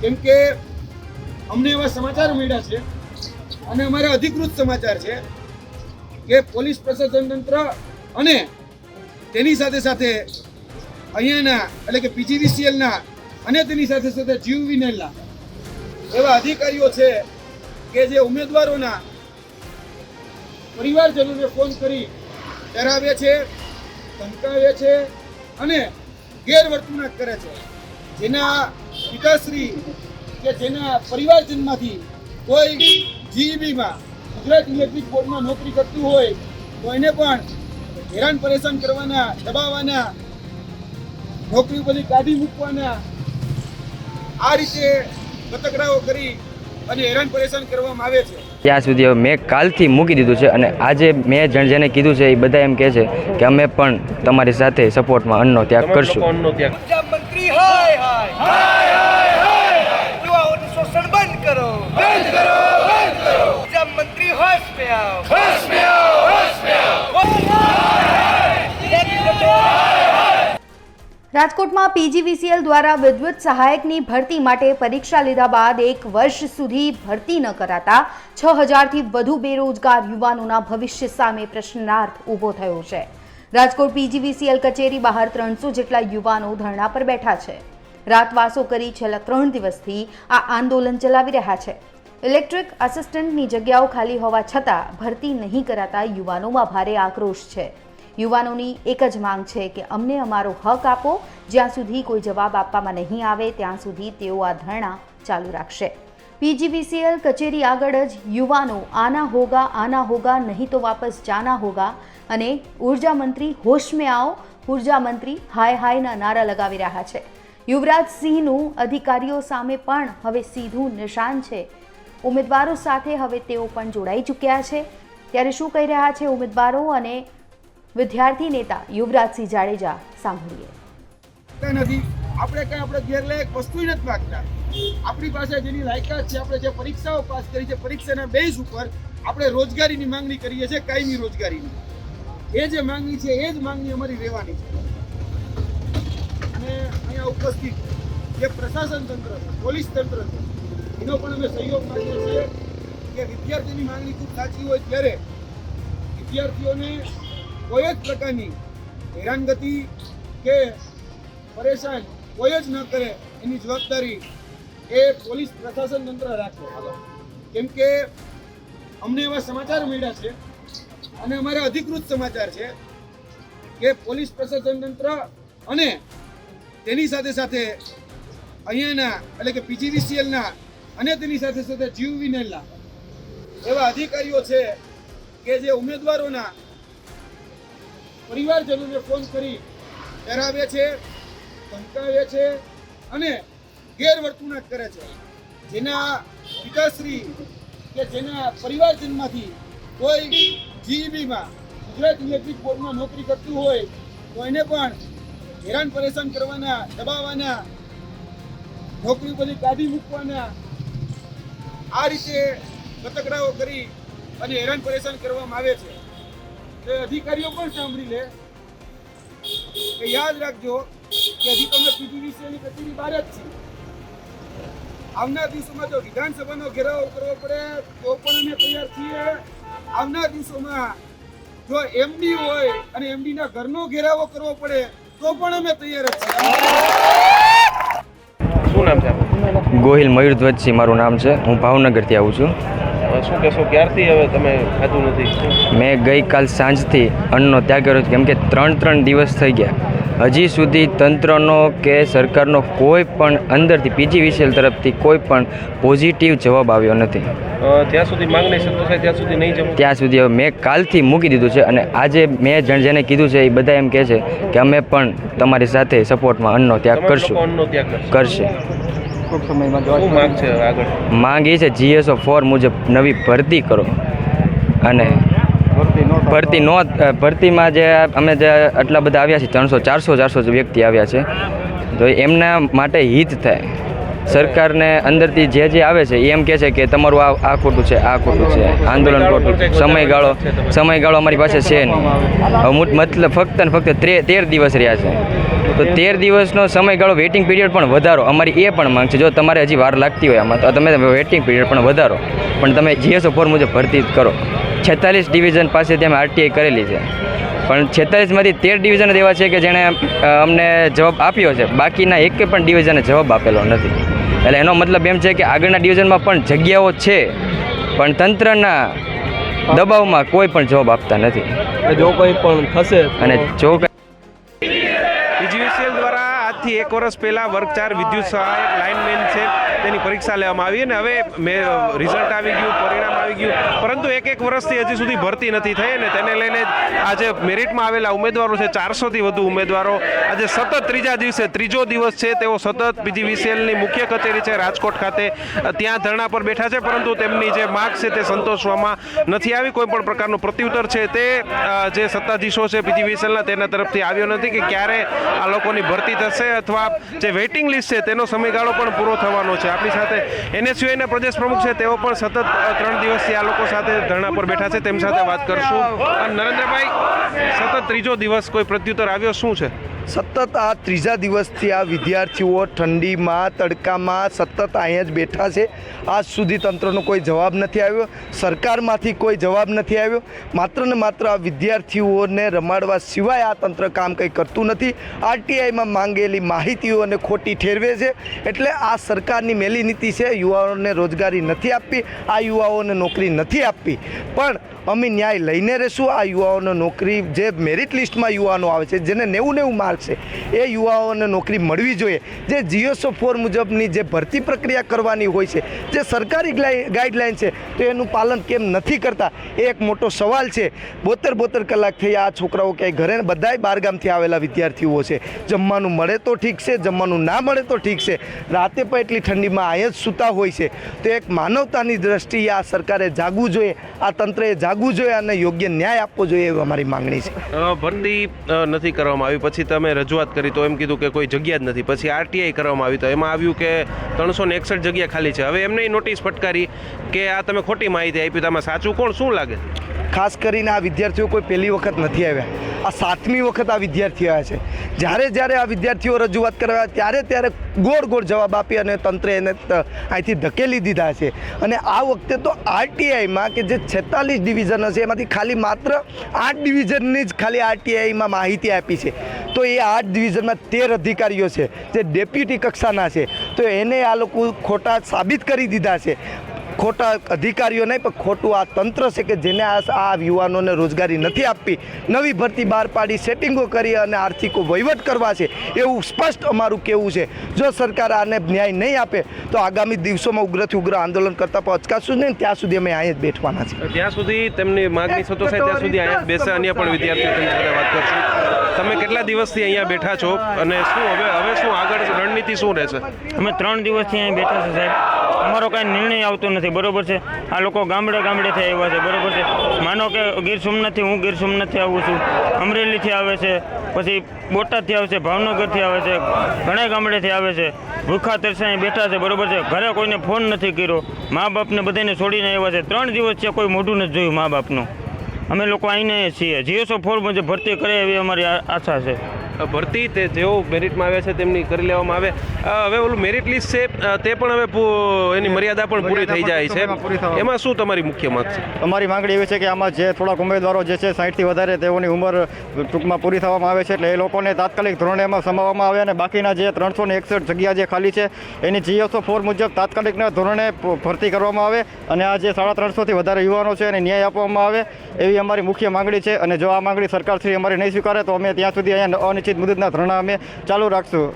કેમ કે અમને એવા સમાચાર મળ્યા છે અને અમારા અધિકૃત સમાચાર છે કે પોલીસ પ્રશાસન તંત્ર અને તેની સાથે સાથે અહીંયાના એટલે કે પીજીવીસીએલના અને તેની સાથે સાથે જીવ વિનેલના એવા અધિકારીઓ છે કે જે ઉમેદવારોના પરિવારજનોને ફોન કરી ડરાવે છે, ધમકાવે છે અને ગેરવર્તણૂક કરે છે. જેના પિતાશ્રી કે જેના પરિવારજનમાંથી કોઈ જીઈબીમાં ગુજરાત ઇલેક્ટ્રિક બોર્ડમાં નોકરી કરતું હોય તો એને પણ હેરાન પરેશાન કરવાના દબાવવાના નોકરી ઉપરથી કાઢી મૂકવાના આ રીતે બતકડાઓ કરી અને હેરાન પરેશાન કરવામાં આવે છે. ત્યાં સુધી હવે મેં કાલથી મૂકી દીધું છે અને આજે મેં જણ જેને કીધું છે એ બધા એમ કહે છે કે અમે પણ તમારી સાથે સપોર્ટમાં અન્નનો ત્યાગ કરશું. ઊર્જા હાય હાય. હાય યુવાઓનું શોષણ બંધ કરો. બંધ કરો બંધ કરો. ઊર્જા મંત્રી હોશ પે આવો હોશ પે આવો હોશ પે આવો રાજકોટમાં પીજીવીસીએલ દ્વારા વિદ્યુત સહાયકની ભરતી માટે પરીક્ષા લીધા બાદ એક વર્ષ સુધી ભરતી ન કરાતા છ હજારથી વધુ બેરોજગાર યુવાનોના ભવિષ્ય સામે પ્રશ્નાર્થ ઊભો થયો છે. રાજકોટ પીજીવીસીએલ કચેરી બહાર ત્રણસો જેટલા યુવાનો ધરણા પર બેઠા છે. રાતવાસો કરી છેલ્લા ત્રણ દિવસથી આ આંદોલન ચલાવી રહ્યા છે. ઇલેક્ટ્રિક આસિસ્ટન્ટની જગ્યાઓ ખાલી હોવા છતાં ભરતી નહીં કરાતા યુવાનોમાં ભારે આક્રોશ છે. યુવાનોની એક જ માંગ છે કે અમને અમારો હક આપો, જ્યાં સુધી કોઈ જવાબ આપવામાં નહીં આવે, ત્યાં સુધી તેઓ આ ધરણા ચાલુ રાખશે. પીજીવીસીએલ કચેરી આગળ જ યુવાનો આના હોગા આના હોગા, નહીં તો વાપસ જાના હોગા અને ઊર્જા મંત્રી હોશ મેં આવો, ઊર્જા મંત્રી હાય હાયના નારા લગાવી રહ્યા છે. યુવરાજસિંહનું અધિકારીઓ સામે પણ હવે સીધું નિશાન છે. ઉમેદવારો સાથે હવે તેઓ પણ જોડાઈ ચૂક્યા છે. ત્યારે શું કહી રહ્યા છે ઉમેદવારો અને વિદ્યાર્થી નેતા યુવરાજસિંહ જાડેજા સાંભળીએ. નથી. આપણે કઈ આપણે ગેરલાયક વસ્તુ નથી માગતા. આપણી પાસે જેની લાયકાત છે, આપણે જે પરીક્ષાઓ પાસ કરી છે, પરીક્ષાના બેઝ ઉપર આપણે રોજગારીની માંગણી કરીએ છીએ, કાયમી રોજગારીની. એ જે માંગણી છે, એ જ માંગણી અમારી રહેવાની છે. અને અહીંયા ઉપસ્થિત જે પ્રશાસન તંત્ર છે, પોલીસ તંત્ર છે, એનો પણ અમે સહયોગ માંગીએ છીએ કે વિદ્યાર્થીની માંગણી ખૂબ સાચી હોય ત્યારે વિદ્યાર્થીઓને કોઈ જ પ્રકારની હેરાનગતિ કે પરેશાન કોઈ જ ન કરે એની જવાબદારી એ પોલીસ પ્રશાસન તંત્ર રાખે. કેમ કે અમને એવા સમાચાર મળ્યા છે અને અમારા અધિકૃત સમાચાર છે કે પોલીસ પ્રશાસન તંત્ર અને તેની સાથે સાથે અહીંયાના એટલે કે પીજીવીસીએલના અને તેની સાથે સાથે જીવ વિનેલના એવા અધિકારીઓ છે કે જે ઉમેદવારોના પરિવારજનોને ફોન કરી ડરાવે છે, ધમકાવે છે અને ગેરવર્તણૂક કરે છે. જેના પિતાશ્રી કે જેના પરિવારજનમાંથી કોઈ જીઈબીમાં ગુજરાત ઇલેક્ટ્રિક બોર્ડમાં નોકરી કરતું હોય, તો એને પણ હેરાન પરેશાન કરવાના, દબાવવાના, નોકરી બધી કાઢી મૂકવાના, આ રીતે કતકડાઓ કરી અને હેરાન પરેશાન કરવામાં આવે છે. તો અધિકારીઓ પણ સાંભળી લે. કે યાદ રાખજો કે હજી તમે પીજીવીસીએલની કચેરી બહાર જ છે. આવનાર દિવસોમાં જો વિધાનસભાનો ઘેરાવો કરવો પડે, તો પણ અમે તૈયાર છીએ. આવનાર દિવસોમાં જો એમડી હોય અને એમડીના ઘરનો ઘેરાવો કરવો પડે તો પણ અમે તૈયાર છીએ. શું નામ છે ગોહિલ મયુર ધ્વજસિંહ મારું નામ છે. હું ભાવનગરથી આવું છું. શું કહેશો ક્યારથી હવે તમે ખાધું નથી? મેં ગઈકાલ સાંજથી અન્નનો ત્યાગ કર્યો છે. કેમ કે ત્રણ ત્રણ દિવસ થઈ ગયા. હજી સુધી તંત્રનો કે સરકારનો કોઈ પણ અંદરથી પીજી વિસેલ તરફથી કોઈ પણ પોઝિટિવ જવાબ આવ્યો નથી. ત્યાં સુધી માંગ નહીં થતો ત્યાં સુધી નહીં જમો ત્યાં સુધી હવે મેં કાલથી મૂકી દીધું છે અને આજે મેં જણ જેને કીધું છે એ બધા એમ કહે છે કે અમે પણ તમારી સાથે સપોર્ટમાં અન્નનો ત્યાગ કરશું. અન્નનો ત્યાગ કરશે. માંગ છે આગળ? માંગ એ છે જીએસઓ ફોર મુજબ નવી ભરતી કરો. અને ભરતી નો ભરતીમાં જે અમે જે આટલા બધા આવ્યા છીએ ત્રણસો ચારસો ચારસો વ્યક્તિ આવ્યા છે તો એમના માટે હિત થાય. સરકારને અંદરથી જે જે આવે છે એ એમ કહે છે કે તમારું આ આ ખોટું છે આ ખોટું છે આંદોલન ખોટું છે. સમયગાળો સમયગાળો અમારી પાસે છે નહીં. હવે મતલબ ફક્ત ને ફક્ત તેર દિવસ રહ્યા છે. તો તેર દિવસનો સમયગાળો વેઇટિંગ પીરિયડ પણ વધારો. અમારી એ પણ માંગ છે જો તમારે હજી વાર લાગતી હોય આમાં તો તમે વેઇટિંગ પીરિયડ પણ વધારો. પણ તમે જીએસઓ ફોર મુજબ ભરતી કરો. છેતાલીસ ડિવિઝન પાસેથી અમે આરટીઆઈ કરેલી છે. પણ છેતાલીસમાંથી તેર ડિવિઝન એવા છે કે જેણે અમને જવાબ આપ્યો છે. બાકીના એક પણ ડિવિઝને જવાબ આપેલો નથી. એટલે એનો મતલબ એમ છે કે આગળના ડિવિઝનમાં પણ જગ્યાઓ છે પણ તંત્રના દબાવમાં કોઈ પણ જવાબ આપતા નથી. જો કોઈ પણ થશે અને જો એક વર્ષ પહેલાં વર્ગ ચાર વિદ્યુત સહાયક લાઇનમેન છે, તેની પરીક્ષા લેવામાં આવી અને હવે મેં રિઝલ્ટ આવી ગયું, પરિણામ આવી ગયું. પરંતુ એક એક વર્ષથી હજી સુધી ભરતી નથી થઈ અને તેને લઈને આજે મેરિટમાં આવેલા ઉમેદવારો છે, ચારસોથી વધુ ઉમેદવારો. આજે સતત ત્રીજા દિવસે ત્રીજો દિવસ છે, તેઓ સતત બીજી વીસીએલની મુખ્ય કચેરી છે, રાજકોટ ખાતે. ત્યાં ધરણા પર બેઠા છે, પરંતુ તેમની જે માગ છે તે સંતોષવામાં નથી આવી. કોઈ પણ પ્રકારનું પ્રત્યુત્તર છે તે જે સત્તાધીશો છે પીજીવીસીએલના તેના તરફથી આવ્યો નથી કે ક્યારે આ લોકોની ભરતી થશે અથવા જે વેઇટિંગ લિસ્ટ છે, તેનો સમયગાળો પણ પૂરો થવાનો છે. આપણી સાથે એનએસયુઆઈના પ્રદેશ પ્રમુખ છે, તેઓ પણ સતત ત્રણ દિવસથી આ લોકો સાથે ધરણા પર બેઠા છે. તેમ સાથે વાત કરશું. નરેન્દ્રભાઈ, સતત ત્રીજો દિવસ કોઈ પ્રત્યુત્તર આવ્યો, શું છે? સતત આ ત્રીજા દિવસથી આ વિદ્યાર્થીઓ ઠંડીમાં, તડકામાં સતત અહીંયા જ બેઠા છે. આજ સુધી તંત્રનો કોઈ જવાબ નથી આવ્યો. સરકારમાંથી કોઈ જવાબ નથી આવ્યો. માત્ર ને માત્ર આ વિદ્યાર્થીઓને રમાડવા સિવાય આ તંત્ર કામ કંઈ કરતું નથી. આરટીઆઈમાં માંગેલી માહિતીઓને ખોટી ઠેરવે છે. એટલે આ સરકારની મેલી નીતિ છે. યુવાઓને રોજગારી નથી આપવી આ યુવાઓને નોકરી નથી આપવી પણ અમે ન્યાય લઈને રહેશું. આ યુવાઓને નોકરી જે મેરિટ લિસ્ટમાં યુવાનો આવે છે, જેને નેવું નેવું માર્ક છે, એ યુવાઓને નોકરી મળવી જોઈએ. જે જીઓસો ફોર મુજબની જે ભરતી પ્રક્રિયા કરવાની હોય છે, જે સરકારી ગાઈડલાઇન છે, તો એનું પાલન કેમ નથી કરતા? એ એક મોટો સવાલ છે. બોતેર બોતેર કલાક થઈ આ છોકરાઓ ક્યાંય ઘરે બધાય બારગામથી આવેલા વિદ્યાર્થીઓ છે. જમવાનું મળે તો ઠીક છે, જમવાનું ના મળે તો ઠીક છે. રાતે પણ એટલી ઠંડીમાં અહીંયા જ સૂતા હોય છે. તો એક માનવતાની દ્રષ્ટિએ આ સરકારે જાગવું જોઈએ, આ તંત્રએ જાગવું જોઈએ અને યોગ્ય ન્યાય આપવો જોઈએ એવી અમારી માંગણી છે. ભરતી નથી કરવામાં આવી. પછી તમે રજૂઆત કરી તો એમ કીધું કે કોઈ જગ્યા જ નથી. પછી આરટીઆઈ કરવામાં આવી તો એમાં આવ્યું કે ત્રણસો ને એકસઠ જગ્યા ખાલી છે. હવે એમને નોટિસ ફટકારી કે આ તમે ખોટી માહિતી આપી તો સાચું કોણ? શું લાગે? ખાસ કરીને આ વિદ્યાર્થીઓ કોઈ પહેલી વખત નથી આવ્યા. આ સાતમી વખત આ વિદ્યાર્થીઓ આવ્યા છે. જ્યારે જ્યારે આ વિદ્યાર્થીઓ રજૂઆત કરવા ત્યારે ત્યારે ગોળ ગોળ જવાબ આપી અને તંત્રે એને અહીંથી ધકેલી દીધા છે. અને આ વખતે તો આરટીઆઈમાં કે જે છેતાલીસ ડિવિઝન હશે એમાંથી ખાલી માત્ર આઠ ડિવિઝનની જ ખાલી આરટીઆઈમાં માહિતી આપી છે. તો એ આઠ ડિવિઝનમાં તેર અધિકારીઓ છે, જે ડેપ્યુટી કક્ષાના છે. તો એને આ લોકો ખોટા સાબિત કરી દીધા છે. ખોટા અધિકારીઓ નહીં પણ ખોટું આ તંત્ર છે કે જેને આ આ યુવાનોને રોજગારી નથી આપવી. નવી ભરતી બહાર પાડી સેટિંગો કરી અને આર્થિકો વહીવટ કરવા છે એવું સ્પષ્ટ અમારું કહેવું છે. જો સરકાર આને ન્યાય નહીં આપે તો આગામી દિવસોમાં ઉગ્રથી ઉગ્ર આંદોલન કરતા પણ અચકાશું નહીં ત્યાં સુધી અમે અહીંયા જ બેઠવાના છે ત્યાં સુધી તેમની માગણી સંતોષાય ત્યાં સુધી અહીંયા બેસે અન્ય પણ વિદ્યાર્થીઓ તેમની સાથે વાત કરશું. તમે કેટલા દિવસથી અહીંયા બેઠા છો અને શું હવે હવે શું આગળ રણનીતિ શું રહેશે? અમે ત્રણ દિવસથી અહીંયા બેઠા છે સાહેબ. અમારો કાંઈ નિર્ણય આવતો નથી, બરોબર છે? આ લોકો ગામડે ગામડેથી આવ્યા છે, બરોબર છે? માનો કે ગીર સોમનાથથી હું ગીર સોમનાથથી આવું છું, અમરેલીથી આવે છે, પછી બોટાદથી આવે છે, ભાવનગરથી આવે છે, ઘણા ગામડેથી આવે છે, ભૂખા તરસે અહીં બેઠા છે, બરોબર છે? ઘરે કોઈને ફોન નથી કર્યો. મા બાપને બધાને છોડીને આવ્યા છે. ત્રણ દિવસ છે, કોઈ મોઢું નથી જોયું મા બાપનું. અમે લોકો આવીને છીએ. જીએસઓ ફોર મુજબ ભરતી કરે એવી અમારી આશા છે. ભરતી તે જેઓ મેરિટમાં આવ્યા છે તેમની કરી લેવામાં આવે. હવે ઓલું મેરિટ લિસ્ટ છે તે પણ હવે એની મર્યાદા પણ પૂરી થઈ જાય છે. એમાં શું તમારી મુખ્ય માંગ છે? અમારી માંગણી એવી છે કે આમાં જે થોડાક ઉમેદવારો જે છે સાઠથી વધારે તેઓની ઉંમર ટૂંકમાં પૂરી થવામાં આવે છે એટલે એ લોકોને તાત્કાલિક ધોરણે એમાં સમાવવામાં આવે અને બાકીના જે ત્રણસો ને એકસઠ જગ્યા જે ખાલી છે એની જીએસઓ ફોર મુજબ તાત્કાલિકના ધોરણે ભરતી કરવામાં આવે અને આ જે સાડા ત્રણસોથી વધારે યુવાનો છે એને ન્યાય આપવામાં આવે એવી અમારી મુખ્ય માંગણી છે. અને જો આ માંગણી સરકારશ્રી અમારી નહીં સ્વીકારે તો અમે ત્યાં સુધી અહીંયા અનિશ્ચિત મુદતના ધરણા અમે ચાલુ રાખશું.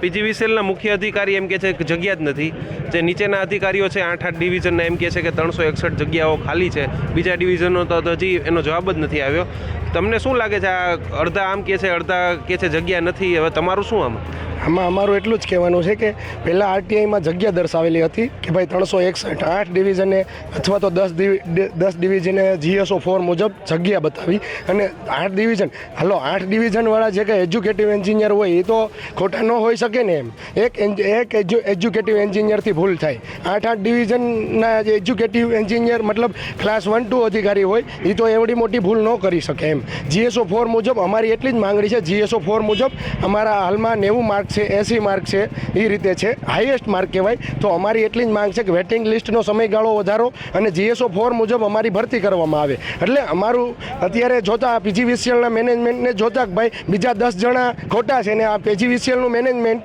પીજીવીસીએલના મુખ્ય અધિકારી એમ કે છે કે જગ્યા જ નથી. જે નીચેના અધિકારીઓ છે આઠ આઠ ડિવિઝનના એમ કહે છે કે ત્રણસો એકસઠ જગ્યાઓ ખાલી છે. બીજા ડિવિઝનનો તો હજી એનો જવાબ જ નથી આવ્યો. તમને શું લાગે છે, આ અડધા આમ કહે છે, અડધા કહે છે જગ્યા નથી. હવે તમારું શું આમ? આમાં અમારું એટલું જ કહેવાનું છે કે પહેલાં આરટીઆઈમાં જગ્યા દર્શાવેલી હતી કે ભાઈ ત્રણસો એકસઠ આઠ ડિવિઝને અથવા તો દસ દસ ડિવિઝને જીએસઓ ફોર મુજબ જગ્યા બતાવી અને આઠ ડિવિઝન. હાલો, આઠ ડિવિઝનવાળા જે કંઈ એજ્યુકેટિવ એન્જિનિયર હોય એ તો ખોટા ન હોઈ શકે ને એમ. એક એક એજ્યુ એજ્યુકેટિવ એન્જિનિયરથી ભૂલ થાય. આઠ આઠ ડિવિઝનના જે એજ્યુકેટિવ એન્જિનિયર મતલબ ક્લાસ વન ટુ અધિકારી હોય એ તો એવડી મોટી ભૂલ ન કરી શકે એમ. જીએસઓ ફોર મુજબ અમારી એટલી જ માંગણી છે, જીએસઓ ફોર મુજબ અમારા હાલમાં નેવું માર્ક છે, એસી માર્ક છે એ રીતે છે. હાઈએસ્ટ માર્ક કહેવાય. તો અમારી એટલી જ માંગ છે કે વેટિંગ લિસ્ટનો સમયગાળો વધારો અને જીએસઓ ફોર મુજબ અમારી ભરતી કરવામાં આવે. એટલે અમારું અત્યારે જોતા પીજીવીસીએલના મેનેજમેન્ટને જોતા કે ભાઈ બીજા દસ જણા ખોટા છે ને આ પીજીવીસીએલનું મેનેજમેન્ટ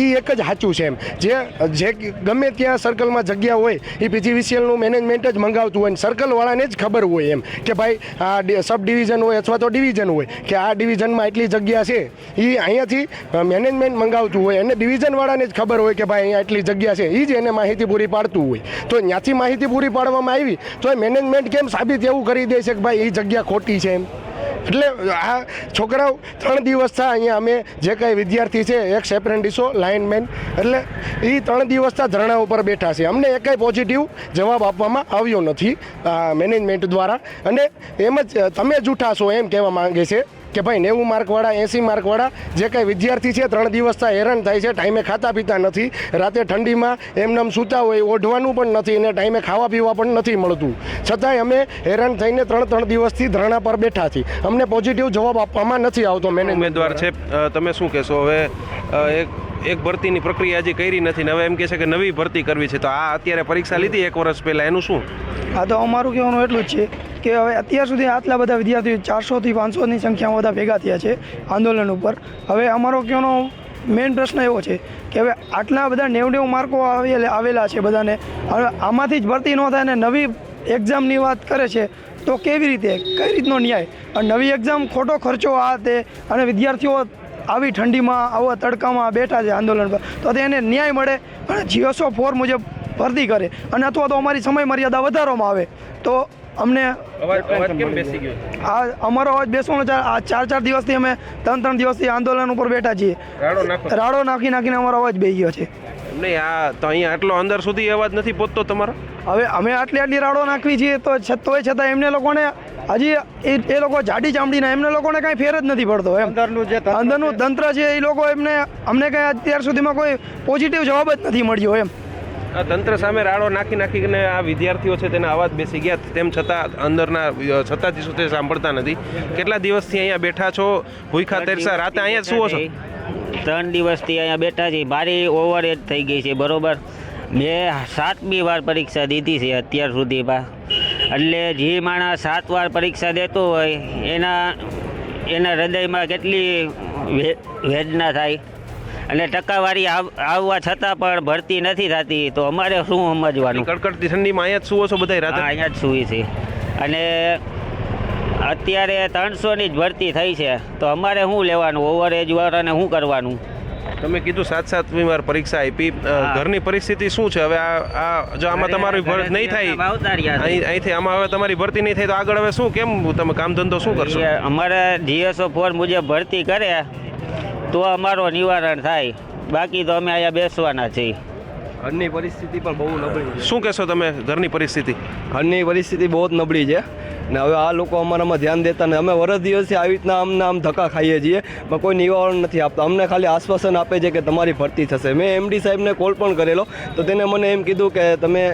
એ એક જ સાચું છે એમ. જે જે ગમે ત્યાં સર્કલમાં જગ્યા હોય એ પીજીવીસીએલનું મેનેજમેન્ટ જ મંગાવતું હોય સર્કલવાળાને જ ખબર હોય એમ કે ભાઈ આ સબ ડિવિઝન હોય અથવા તો ડિવિઝન હોય કે આ ડિવિઝનમાં એટલી જગ્યા છે. એ અહીંયાથી મેનેજમેન્ટ મંગાવતું હોય અને ડિવિઝનવાળાને જ ખબર હોય કે ભાઈ અહીંયા એટલી જગ્યા છે એ જ એને માહિતી પૂરી પાડતું હોય. તો ત્યાંથી માહિતી પૂરી પાડવામાં આવી તો એ મેનેજમેન્ટ કેમ સાબિત એવું કરી દે છે કે ભાઈ એ જગ્યા ખોટી છે એમ? એટલે આ છોકરાઓ ત્રણ દિવસ થયા અહીંયા અમે, જે કંઈ વિદ્યાર્થી છે એક્સ એપ્રેન્ટિસો લાઇનમેન એટલે એ ત્રણ દિવસથી ધરણા ઉપર બેઠા છે. અમને એકાઈ પોઝિટિવ જવાબ આપવામાં આવ્યો નથી મેનેજમેન્ટ દ્વારા. અને એમ જ, તમે જૂઠા છો એમ કહેવા માંગે છે. કે ભાઈ નેવું માર્કવાળા, એંસી માર્કવાળા જે કાંઈ વિદ્યાર્થી છે, ત્રણ દિવસથી હેરાન થાય છે, ટાઈમે ખાતા પીતા નથી, રાતે ઠંડીમાં એમનેમ સૂતા હોય ઓઢવાનું પણ નથી અને ટાઈમે ખાવા પીવા પણ નથી મળતું. છતાંય અમે હેરાન થઈને ત્રણ ત્રણ દિવસથી ધરણા પર બેઠા છીએ. અમને પોઝિટિવ જવાબ આપવામાં નથી આવતો મેને ઉમેદવાર છે. તમે શું કહેશો? હવે એક એક ભરતીની પ્રક્રિયા હજી કરી નથી ને હવે એમ કહે છે કે નવી ભરતી કરવી છે. તો આ અત્યારે પરીક્ષા લીધી એક વર્ષ પહેલાં, એનું શું? આ તો અમારું કહેવાનું એટલું જ છે કે હવે અત્યાર સુધી આટલા બધા વિદ્યાર્થીઓ ચારસોથી પાંચસોની સંખ્યામાં બધા ભેગા થયા છે આંદોલન ઉપર. હવે અમારો કહેવાનો મેઇન પ્રશ્ન એવો છે કે હવે આટલા બધા નેવ નેવું માર્કો આવેલા છે બધાને. હવે આમાંથી જ ભરતી ન થાય ને નવી એક્ઝામની વાત કરે છે તો કેવી રીતે? કઈ રીતનો ન્યાય? અને નવી એક્ઝામ ખોટો ખર્ચો આ તે અને વિદ્યાર્થીઓ આવી ઠંડીમાં આવા તડકામાં બેઠા છે આંદોલન પર. તો તેને ન્યાય મળે અને જીઓસો ફોર મુજબ ભરતી કરે. અને અથવા તો અમારી સમય મર્યાદા વધારવામાં આવે. તો અમને આ અમારો અવાજ બેસવાનો ચાર આ ચાર ચાર દિવસથી અમે ત્રણ ત્રણ દિવસથી આંદોલન ઉપર બેઠા છીએ. રાડો રાડો નાખી નાખીને અમારો અવાજ બેસી ગયો છે. નહીં આ તો અહીંયા આટલો અંદર સુધી અવાજ નથી પહોંચતો તમારો? હવે અમે આટલી આટલી રાડો નાખવી છીએ તો તોય છતાં એમને લોકોને હજી એ એ લોકો જાડી ચામડીના એમને લોકોને કાંઈ ફેર જ નથી પડતો એમ. અંદરનું જે અંદરનું તંત્ર છે એ લોકો એમને અમને કાંઈ અત્યાર સુધીમાં કોઈ પોઝિટિવ જવાબ જ નથી મળ્યો એમ. આ તંત્ર સામે રાડો નાખી નાખીને આ વિદ્યાર્થીઓ છે તેના અવાજ બેસી ગયા તેમ છતાં અંદરના છતાં છતાંથી શું સાંભળતા નથી. કેટલા દિવસથી અહીંયા બેઠા છો? ભૂખા તેરસા રાતે અહીંયા સુવો છો? ત્રણ દિવસથી અહીંયા બેઠા છીએ. મારી ઓવર એજ થઈ ગઈ છે બરોબર? મેં સાતમી વાર પરીક્ષા દીધી છે અત્યાર સુધીમાં એટલે જે માણસ સાત વાર પરીક્ષા દેતો હોય એના એના હૃદયમાં કેટલી વેદના થાય? અને ટકાવારી આવ- આવવા છતાં પણ ભરતી નથી થતી તો અમારે શું સમજવાનું? કડકડતી ઠંડીમાં અહીંયા જ સુવો છો બધા અહીંયા જ સુવી છે. અને અત્યારે ત્રણસોની જ ભરતી થઈ છે. તો અમારે શું લેવાનું? ઓવર એજ વાળાને શું કરવાનું? તમે કીધું સાત સાતમી વાર પરીક્ષા આપી. ઘરની પરિસ્થિતિ શું છે? હવે આ જો આમાં તમારી ભરત નહીં થાય. અહીંથી આમાં હવે તમારી ભરતી નહીં થાય તો આગળ હવે શું કેમ તમે કામ ધંધો શું કરશો? અમારે જીએસઓ ફોર મુજબ ભરતી કરે તો અમારો નિવારણ થાય. બાકી તો અમે અહીંયા બેસવાના છીએ. ઘરની પરિસ્થિતિ પણ બહુ નબળી છે. શું કહેશો તમે ઘરની પરિસ્થિતિ? ઘરની પરિસ્થિતિ બહુ જ નબળી છે. ને હવે આ લોકો અમારામાં ધ્યાન દેતા ને અમે વરસ દિવસથી આવી રીતના આમને આમ ધક્કા ખાઈએ છીએ. પણ કોઈ નિવારણ નથી આપતા. અમને ખાલી આશ્વાસન આપે છે કે તમારી ભરતી થશે. મેં એમડી સાહેબને કોલ પણ કરેલો. તો તેને મને એમ કીધું કે તમે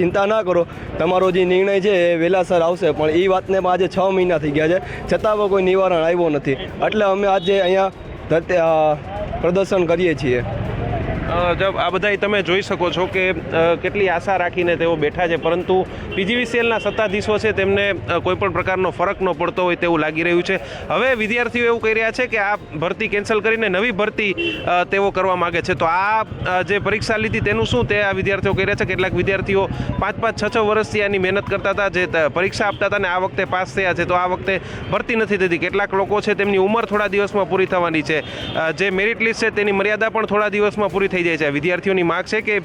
ચિંતા ના કરો. તમારો જે નિર્ણય છે એ વહેલાસર આવશે. પણ એ વાતને પણ આજે છ મહિના થઈ ગયા છે. છતાં પણ કોઈ નિવારણ આવ્યો નથી. એટલે અમે આજે અહીંયા ધરતી પ્રદર્શન કરીએ છીએ. જબ આ બધાય તમે જોઈ શકો છો કે કેટલી આશા રાખીને તેઓ બેઠા છે, પરંતુ પીજીવીસીએલના સત્તાધીશો છે, તેમને કોઈપણ પ્રકારનો ફરક ન પડતો હોય તેવું લાગી રહ્યું છે. હવે વિદ્યાર્થીઓ એવું કહી રહ્યા છે કે આ ભરતી કેન્સલ કરીને નવી ભરતી તેઓ કરવા માગે છે. તો આ જે પરીક્ષા લીધી તેનું શું? તે આ વિદ્યાર્થીઓ કહી રહ્યા છે, કેટલાક વિદ્યાર્થીઓ પાંચ પાંચ છ છ વર્ષથી આની મહેનત કરતા હતા, જે પરીક્ષા આપતા હતા ને આ વખતે પાસ થયા છે. તો આ વખતે ભરતી નથી થતી. કેટલાક લોકો છે, તેમની ઉંમર થોડા દિવસમાં પૂરી થવાની છે. જે મેરિટ લિસ્ટ છે, તેની મર્યાદા પણ થોડા દિવસમાં પૂરી થઈ થઈ જાય છે. વિદ્યાર્થીઓની માગ છે કે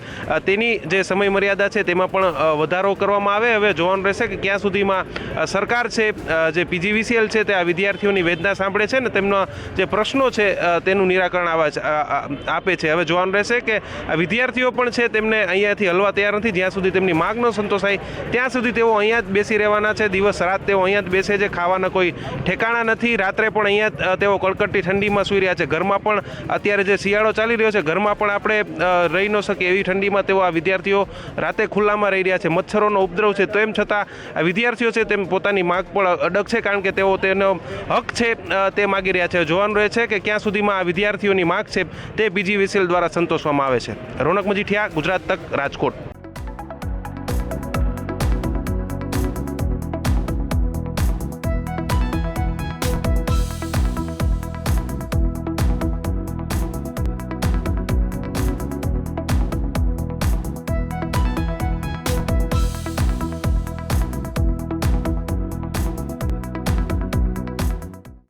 તેની જે સમય મર્યાદા છે તેમાં પણ વધારો કરવામાં આવે. હવે જોવાનું રહેશે કે ક્યાં સુધીમાં સરકાર છે જે પીજીવીસીએલ છે તે આ વિદ્યાર્થીઓની વેદના સાંભળે છે ને તેમના જે પ્રશ્નો છે તેનું નિરાકરણ આવા આપે છે. હવે જોવાનું રહેશે કે, આ વિદ્યાર્થીઓ પણ છે તેમને અહીંયાથી હલવા તૈયાર નથી. જ્યાં સુધી તેમની માગ ન સંતોષાય, ત્યાં સુધી તેઓ અહીંયા જ બેસી રહેવાના છે. દિવસ રાત તેઓ અહીંયા જ બેસે છે. ખાવાના કોઈ ઠેકાણા નથી. રાત્રે પણ અહીંયા તેઓ કડકડતી ઠંડીમાં સૂઈ રહ્યા છે. ઘરમાં પણ અત્યારે જે શિયાળો ચાલી રહ્યો છે, ઘરમાં પણ આપણે અ, રહી ન શકીએ એવી ઠંડીમાં તેઓ આ વિદ્યાર્થીઓ રાતે ખુલ્લામાં રહી રહ્યા છે. મચ્છરોનો ઉપદ્રવ છે તેમ છતાં આ વિદ્યાર્થીઓ છે તેમ પોતાની માગ પણ અડગ છે કારણ કે તેઓ તેનો હક છે તે માગી રહ્યા છે. જોવાનું રહે છે કે ક્યાં સુધીમાં આ વિદ્યાર્થીઓની માગ છે તે બીજી વિસેલ દ્વારા સંતોષવામાં આવે છે. રોનક મજીઠિયા ગુજરાત તક રાજકોટ.